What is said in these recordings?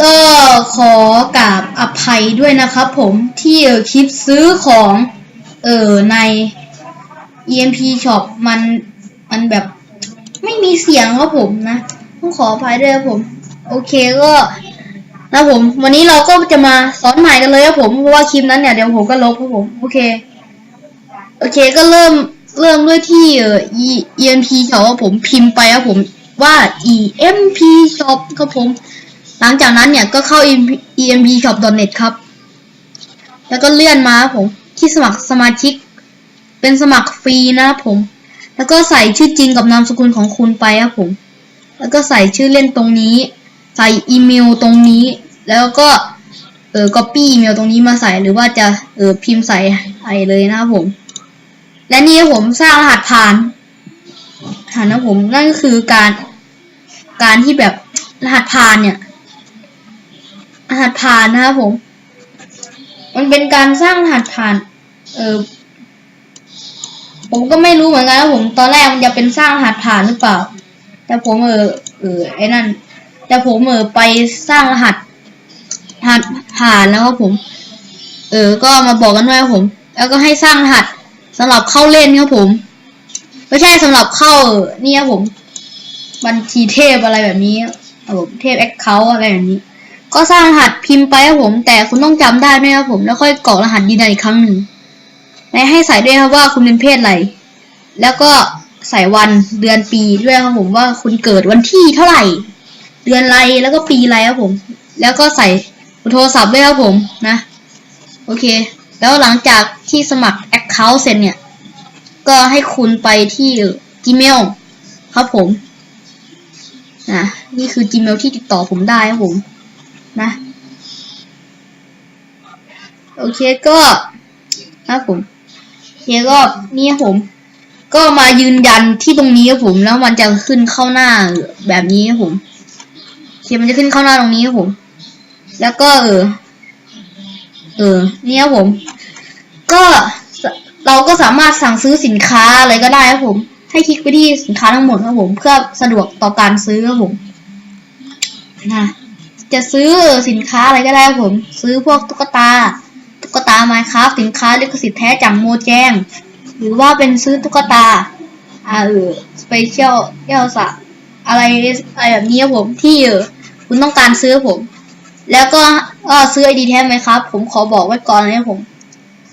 ก็ขอกราบอภัยด้วยนะครับผมที่คลิปซื้อของเออใน EMP Shop มันมันแบบไม่มีเสียงครับผมนะต้องขออภัยด้วยครับผม โอเคก็นะผม วันนี้เราก็จะมาสอนใหม่กันเลยครับผมเพราะว่าคลิปนั้นเนี่ยเดี๋ยวผมก็ลบครับผม โอเค โอเคก็เริ่มเริ่มด้วยที่เอ่อ E- EMP Shop ครับผมพิมพ์ไปครับผมว่า EMP Shop ครับผม หลังจากนั้นเนี่ยก็เข้า EMP Shop net ครับ แล้วก็เลื่อนมาผมที่สมัครสมาชิก เป็นสมัครฟรีนะครับผม แล้วก็ใส่ชื่อจริงกับนามสกุลของคุณไปครับผม แล้วก็ใส่ชื่อเล่นตรงนี้ ใส่อีเมลตรงนี้ แล้วก็เออ copy อีเมลตรงนี้มาใส่หรือว่าจะเออพิมพ์ใส่ใส่เลยนะครับผม และนี่ผมสร้างรหัสผ่านผ่านนะผมนั่นก็คือการการที่แบบรหัสผ่านเนี่ย รหัสผ่านนะครับผม มันเป็นการสร้างรหัสผ่าน เออผมก็ไม่รู้เหมือนกันนะผมตอนแรกมันจะเป็นสร้างรหัสผ่านหรือเปล่า แต่ผมเออเออไอ้นั่น แต่ผมเออไปสร้างรหัสรหัสผ่านแล้วครับผม เออ ก็มาบอกกันด้วยครับผม แล้วก็ให้สร้างรหัสสำหรับเข้าเล่นครับผมไม่ใช่สำหรับเข้านี่ครับผม บัญชีเทพอะไรแบบนี้ครับผมเทพแอคเคาท์อะไรแบบนี้ ก็สร้างรหัสพิมพ์ไปครับผม แต่คุณต้องจำได้ด้วยครับผม แล้วค่อยกรอกรหัสยืนยันอีกครั้งหนึ่งและให้ใส่ด้วยครับว่าคุณเป็นเพศอะไร แล้วก็ใส่วันเดือนปีด้วยครับผมว่าคุณเกิดวันที่เท่าไหร่ เดือนอะไรแล้วก็ปีอะไรครับผม แล้วก็ใส่โทรศัพท์ด้วยครับผมนะ โอเค แล้วหลังจากที่สมัคร Account เสร็จเนี่ย ก็ให้คุณไปที่ Gmail ครับผมนะนี่คือ Gmail ที่ติดต่อผมได้ครับผม นะ โอเคก็ครับผมเคก็นี่ผม ก็มายืนยันที่ตรงนี้ครับผม แล้วมันจะขึ้นเข้าหน้าแบบนี้ครับผมเคมันจะขึ้นเข้าหน้าตรงนี้ครับผม แล้วก็เออ เออนี่ครับผม ก็เราก็สามารถสั่งซื้อสินค้าอะไรก็ได้ครับผม ให้คลิกไปที่สินค้าทั้งหมดครับผม เพื่อสะดวกต่อการซื้อครับผมนะ จะซื้อสินค้าอะไรก็ได้ครับผม ซื้อพวกตุ๊กตา ตุ๊กตาไมค์ครับสินค้าลิขสิทธิ์แท้จากโมแจงหรือว่าเป็นซื้อตุ๊กตาอ่าเออสเปเชียลเยลสะอะไรอะไรแบบนี้ครับผมที่เออคุณต้องการซื้อผม แล้วก็ก็ซื้อไอดีแท้ไหมครับ ผมขอบอกไว้ก่อนนะครับผม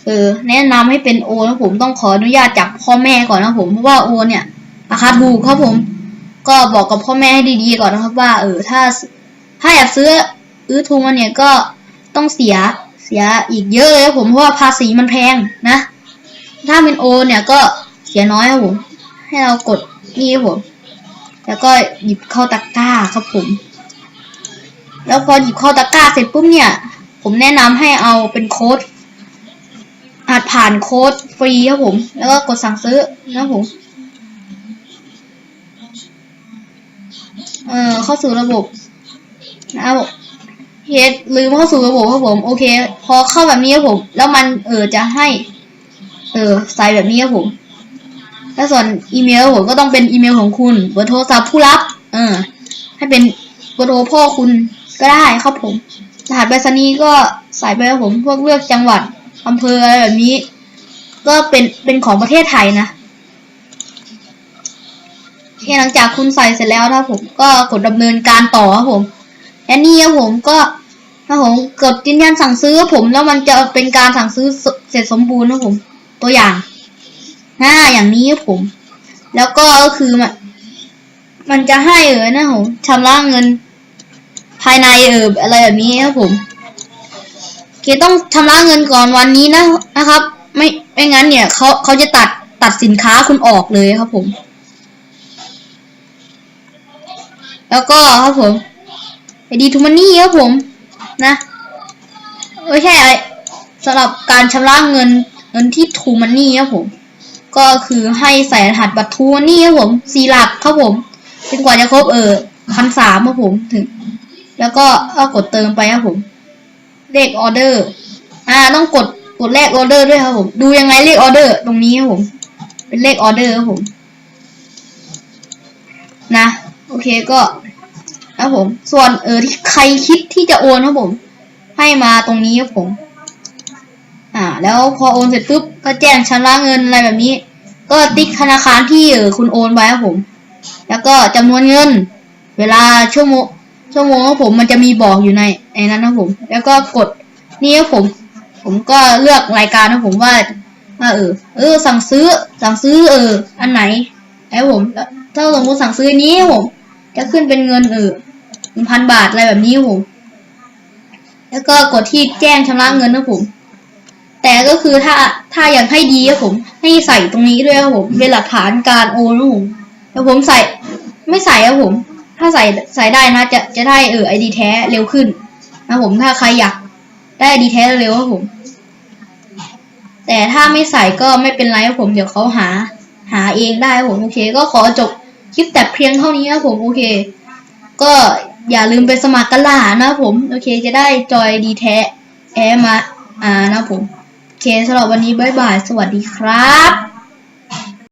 เออ แนะนำให้เป็นโอนะผมต้องขออนุญาตจากพ่อแม่ก่อนนะผมเพราะว่าโอเนี่ยราคาถูกครับผม ก็บอกกับพ่อแม่ให้ดีๆก่อนนะครับว่า เออถ้า ถ้าอยากซื้ออื้อทูมาเนี่ยก็ต้องเสียเสียอีกเยอะเลยครับผมเพราะว่าภาษีมันแพงนะ ถ้าเป็นโอเนี่ยก็เสียน้อยครับผม ให้เรากดนี่ครับผม แล้วก็หยิบเข้าตะกร้าครับผม แล้วพอหยิบเข้าตะกร้าเสร็จปุ๊บเนี่ย ผมแนะนำให้เอาเป็นโค้ดอาจผ่านโค้ดฟรีครับผม แล้วก็กดสั่งซื้อนะครับผมเอ่อเข้าสู่ระบบ นะครับเฮดลืมเข้าสู่ระบบครับผม โอเค พอเข้าแบบนี้ครับผม แล้วมันเออจะให้ เออใส่แบบนี้ครับผม แล้วส่วนอีเมลผมก็ต้องเป็นอีเมลของคุณเบอร์โทรศัพท์ผู้รับ เออ ให้เป็นเบอร์โทรพ่อคุณก็ได้ครับผมรหัสไปรษณีย์ก็ใส่ไปครับผมพวกเลือกจังหวัดอำเภออะไรแบบนี้ ก็เป็นเป็นของประเทศไทยนะโอเคหลังจากคุณใส่เสร็จแล้วนะผมก็กดดำเนินการต่อครับผม และนี่ครับผมก็ถ้าผมกดยืนยันสั่งซื้อผมแล้วมันจะเป็นการสั่งซื้อเสร็จสมบูรณ์นะผม ตัวอย่างหน้าอย่างนี้ครับผม แล้วก็ก็คือมันมันจะให้เออนะผมชำระเงิน ภายในเอออะไรแบบนี้ครับผมโอเคต้องชำระเงินก่อนวันนี้นะนะครับ ไม่ไม่งั้นเนี่ยเขาเขาจะตัดตัดสินค้าคุณออกเลยครับผม แล้วก็ครับผม ไอดีทูมันนี่ครับผม นะไม่ใช่อะไรสำหรับการชำระเงินเงินที่ทูมันนี่ครับผม ก็คือให้ใส่รหัสบัตรทูมันนี่ครับผมสี่หลักครับผมจนกว่าจะครบเออพันสามครับผมถึง แล้วก็เอากดเติมไปครับผม เลขออเดอร์ อ่าต้องกดกดเลขออเดอร์ด้วยครับผม ดูยังไงเลขออเดอร์ ตรงนี้ครับผม เป็นเลขออเดอร์ครับผม นะ โอเคก็ ครับผม ส่วนเออที่ใครคิดที่จะโอนนะครับผม ให้มาตรงนี้ครับผม อ่า แล้วพอโอนเสร็จปุ๊บก็แจ้งชำระเงินอะไรแบบนี้ ก็ติ๊กธนาคารที่เออคุณโอนไว้ครับผม แล้วก็จำนวนเงิน เวลาชั่วโมงชั่วโมงครับผมมันจะมีบอกอยู่ในในนั้นนะครับผม แล้วก็กดนี่ครับผม ผมก็เลือกรายการนะครับผมว่าว่าเออ เออ สั่งซื้อ สั่งซื้อ เออ อันไหนแล้ผม ถ้าสมมติสั่งซื้อนี้ครับผม จะขึ้นเป็นเงินเออ นึ่งพันบาทอะไรแบบนี้ผม แล้วก็กดที่แจ้งชำระเงินนะผม แต่ก็คือถ้าถ้าอยากให้ดีครับผม ให้ใส่ตรงนี้ด้วยครับผมเป็นหลักฐานการโอนนะผมแต่ผมใส่ไม่ใส่ครับผม ถ้าใส่ใส่ได้นะ จะจะได้เออไอดีแท้เร็วขึ้นนะผมถ้าใครอยากได้ไอดีแท้เร็วครับผม แต่ถ้าไม่ใส่ก็ไม่เป็นไรครับผม เดี๋ยวเขาหาหาเองได้ครับผมโอเค ก็ขอจบคลิปแต่เพียงเท่านี้ครับผมโอเค ก็อย่าลืมไปสมัครกันล่ะนะผม โอเคจะได้จอยดีแท้แอมาอ่านะผม โอเคสำหรับวันนี้บ๊ายบาย สวัสดีครับ